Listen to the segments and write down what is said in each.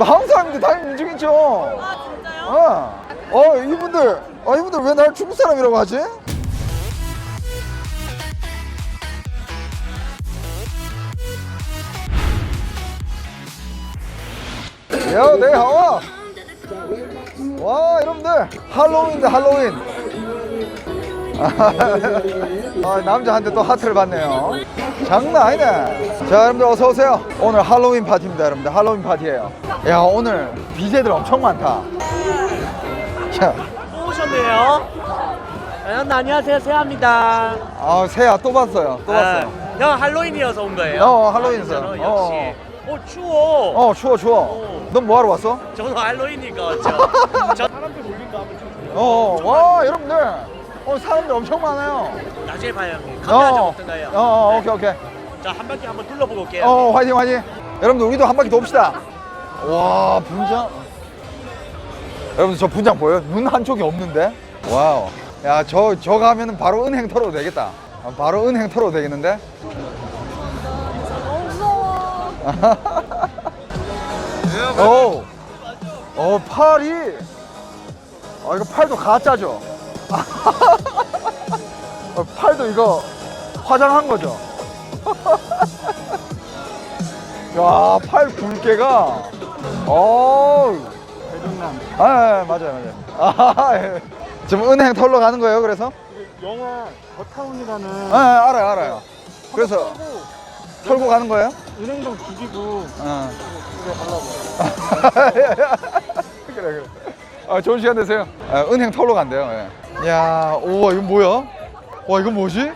나 한국 사람인데 당연히 인정했죠. 아 진짜요? 어. 어, 이분들, 어, 이분들 왜 날 중국 사람이라고 하지? 야, 네, 하와. 와, 여러분들, 할로윈인데 할로윈. 아, 남자한테 또 하트를 받네요. 장난 아니네. 자, 여러분들 어서 오세요. 오늘 할로윈 파티입니다, 여러분들. 할로윈 파티예요. 야, 오늘 BJ들 엄청 많다. 자, 또 오셨네요. 여러분 안녕하세요 세아입니다. 아, 새야 또 봤어요. 또 봤어요. 아, 형 할로윈이어서 온 거예요? 어, 할로윈이어서. 아, 진짜로? 어. 역시. 어 추워. 어, 추워, 추워. 넌 뭐 하러 왔어? 저도 할로윈이니까 왔죠. 저 사람들 몰릴까 봐 어, 와, 여러분들. 어, 사람들 엄청 많아요. 나중에 봐요 형님. 카메라 좀 어, 어떤가요? 어, 어, 네. 오케이, 오케이. 자한 바퀴 한번 둘러보고 올게요. 어, 화이팅, 화이팅. 여러분들, 우리도 한 바퀴 돕시다. 와, 분장. 여러분들, 저 분장 보여요? 눈 한쪽이 없는데? 와우. 야, 저, 저 가면은 바로 은행 털어도 되겠다. 아, 바로 은행 털어도 되겠는데? 오, 어 팔이, 아 이거 팔도 가짜죠? 어, 팔도 이거 화장한 거죠? 야, 팔 굵게가, 어, 대중남 아 예, 맞아요, 맞아요. 아, 예. 지금 은행 털러 가는 거예요, 그래서? 영화 더타운이라는 아, 예, 알아요, 알아요. 그래서 털고 가는 거예요? 은행동 죽이고 어. 집에 가려고 그래 그래. 아 좋은 시간 되세요. 아, 은행 털러 간대요. 예. 야, 우와 이거 뭐야? 와 이거 뭐지?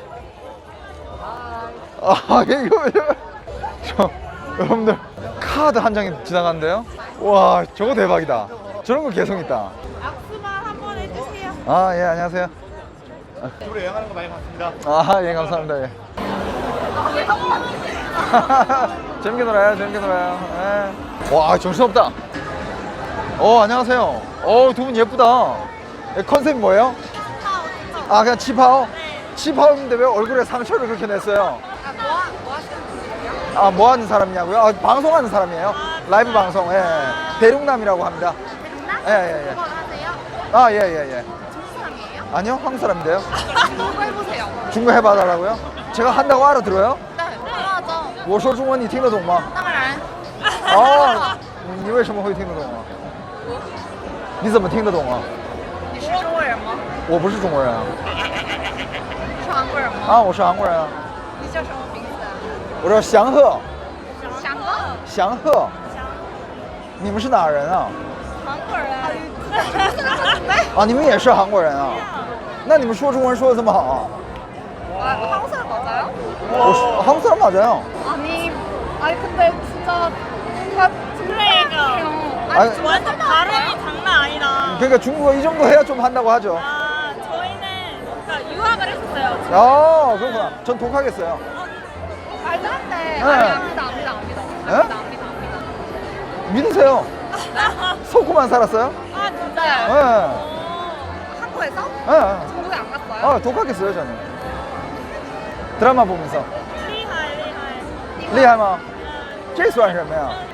아 이거? 저 여러분들 카드 한 장이 지나간대요. 와 저거 대박이다. 저런 거 개성 있다. 악수만 한번 해주세요. 아 예 안녕하세요. 주로 여행하는 거 많이 봤습니다 아 예 감사합니다. 예. 재밌게 놀아요, 재밌게 놀아요. 예. 와 정신없다. 어 안녕하세요. 어 두 분 예쁘다. 예, 컨셉이 뭐예요? 아 그냥 치파오? 치파오인데 왜 얼굴에 상처를 그렇게 냈어요? 아 뭐 하는 사람이냐고요? 아, 방송하는 사람이에요. 라이브 방송. 예. 대륙남이라고 합니다. 대륙남? 예, 예, 예. 그거 하세요? 아 예 예 예. 중국 사람이에요? 아니요 한국 사람인데요. 그거 해보세요. 중국 해봐달라고요? 제가 한다고 알아들어요? 네, 알아죠. 我说中文你听得懂吗？当然。哦，你为什么会听得懂啊？你怎么听得懂啊？ 你是中国人吗？我不是中国人啊，是韩国人吗？啊，我是韩国人啊，你叫什么名字？我叫祥鹤，翔哥。祥鹤，你们是哪人啊？韩国人。中国人같은데? 啊，你们也是韩国人啊？那你们说中文说的这么好啊？ 아, 한국 사람 맞아요? 我是韩国사람 맞아요. 아니, 아니 근데 진짜 뭔가 그러니까. 아니, 완전 발음이 장난 아니다. 그러니까 중국어 이 정도 해야 좀 한다고 하죠. 아, 저희는 뭔가 유학을 했었어요. 아, 그렇구나. 전 독하겠어요. 알던데. 아니다, 압니다, 압니다. 믿으세요. 속고만 살았어요? 아, 진짜요? 예. 한국에서? 예. 중국에 안 갔어요? 아, 독하겠어요, 저는. 드라마 보면서. 리할, 리할. 리하마, 제수할 그러면.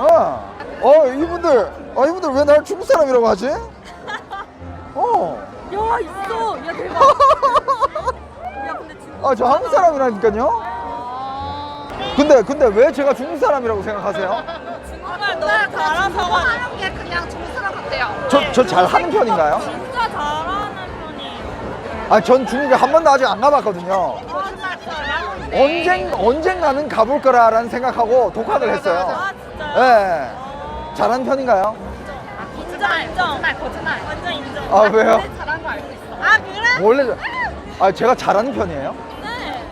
아? 어. 어, 이분들, 아, 이분들 왜 날 중국 사람이라고 하지? 어. 야 있어. 야 대박. 야 근데 진짜. 아, 저 한국 사람이라니까요? 아. 근데, 근데 왜 제가 중국 사람이라고 생각하세요? 중국말 너무 잘하셔가지고. 하는 게 그냥 중국 사람 같아요. 저, 저 잘하는 편인가요? 진짜 잘하는 편이에요. 아, 전 중국에 한 번도 아직 안 가봤거든요. 거짓말 잘하는데. 언젠, 언젠가는 가볼 거라는 생각하고 독학을 했어요. 아 예. 잘하는 편인가요? 인정 인정. 거짓말 거짓말. 완전 인정. 아, 왜요? 근데 잘한 거 알고 있어. 아 그래? 원래, 저- 아, 제가 잘하는 편이에요? 네.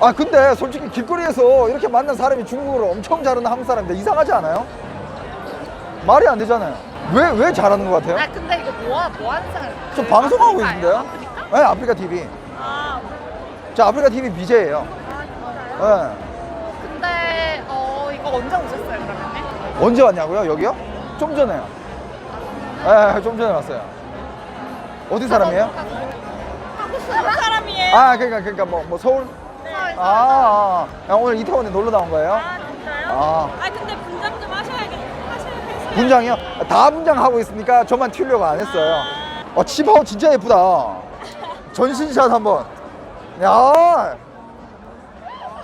아, 근데 솔직히 길거리에서 이렇게 만난 사람이 중국어를 엄청 잘하는 한국 사람인데 이상하지 않아요? 말이 안 되잖아요. 왜, 왜 잘하는 것 같아요? 아 근데 이거 뭐야 뭐 하는 사람? 저 방송하고? 있는데요? 아프리카? 네, 아프리카 TV. 아, 저 아프리카 TV BJ예요. 아 진짜요? 네. 언제 오셨어요 그러면? 언제 왔냐고요? 여기요? 좀 전에요. 네, 좀 전에 왔어요. 어디 사람이에요? 한국 사람이에요. 아, 그러니까, 그러니까 뭐, 뭐 서울? 아, 아, 아, 오늘 이태원에 놀러 나온 거예요? 아 진짜요? 아. 아 근데 분장 좀 하셔야겠 하셔야 분장이요? 다 분장하고 있으니까 저만 튀려고 안 했어요. 어, 치파오 진짜 예쁘다. 전신샷 한번. 야.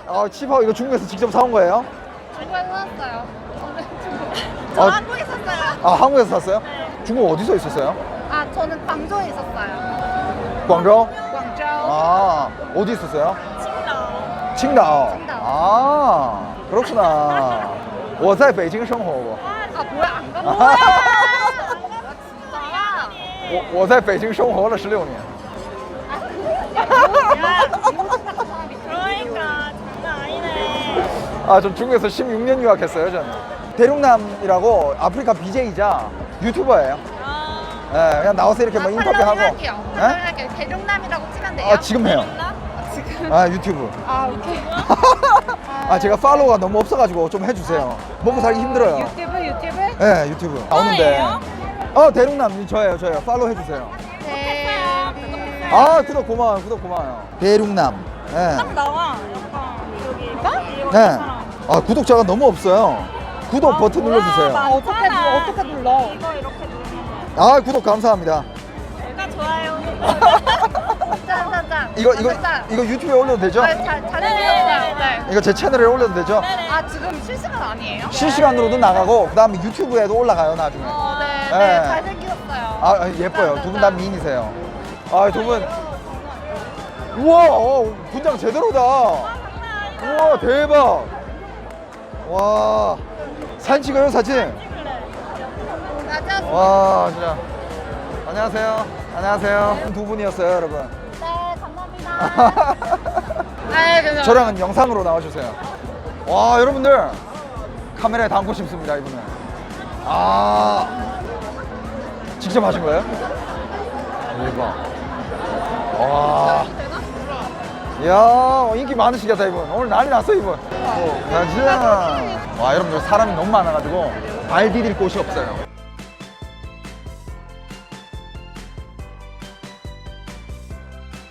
아, 치파오 이거 중국에서 직접 사온 거예요? 중국에서 샀어요. 저 어. 한국에 샀어요. 아, 한국에서 샀어요? 중국 어디서 있었어요? 아 저는 광저우에 있었어요. 광저우? 광저우. 아, 어디 있었어요? 칭다오. 칭다오. 칭다오. 아, 그렇구나. 我在北京生活过. 아 뭐야 안 간 아. 거야? 진짜야? 我我在北京生活了16年. 그러니 아, 전 중국에서 16년 유학했어요, 저는. 대륙남이라고 아프리카 BJ이자 유튜버예요. 아, 예, 그냥 나와서 이렇게 뭐 인터뷰하고. 할게요. 예? 할게요. 대륙남이라고 치면 돼요. 아, 지금 해요. 아, 지금. 아, 유튜브. 아 오케이. 아, 제가 팔로워가 너무 없어가지고 좀 해주세요. 먹고 살기 힘들어요. 유튜브 유튜브? 예, 유튜브. 나오는데. 어, 대륙남, 저예요, 저예요. 팔로우 해주세요. 네. 아, 구독 고마워요, 구독 고마워요. 대륙남. 예. 나와. 약간 여기 이거? 네. 아, 구독자가 너무 없어요. 구독 버튼 눌러주세요. 어떻게 눌러? 어떻게 눌러? 이거 이렇게 누르면 아, 구독 감사합니다. 내가 좋아요. 짠짠짠. 이거, 이거, 이거 유튜브에 올려도 되죠? 아, 잘 잘해주셨어요. 네. 이거 제 채널에 올려도 되죠? 아 지금 실시간 아니에요? 실시간으로도 나가고, 그 다음에 유튜브에도 올라가요, 나중에. 어, 네, 네. 네, 잘생기셨어요. 아, 아, 예뻐요. 두 분 다 미인이세요. 아, 두 분. 우와, 어, 분장 제대로다. 우와, 대박. 와, 사진 찍어요, 사진. 맞아. 와, 진짜. 안녕하세요. 안녕하세요. 두 분이었어요, 여러분. 네, 감사합니다. 네, 그래서 저랑은 영상으로 나와주세요. 와, 여러분들. 카메라에 담고 싶습니다, 이분은. 아. 직접 하신 거예요? 대박. 와. 이야, 인기 많으시겠다, 이분. 오늘 난리 났어, 이분. 가자. 와, 여러분들 사람이 너무 많아가지고 발 디딜 곳이 없어요.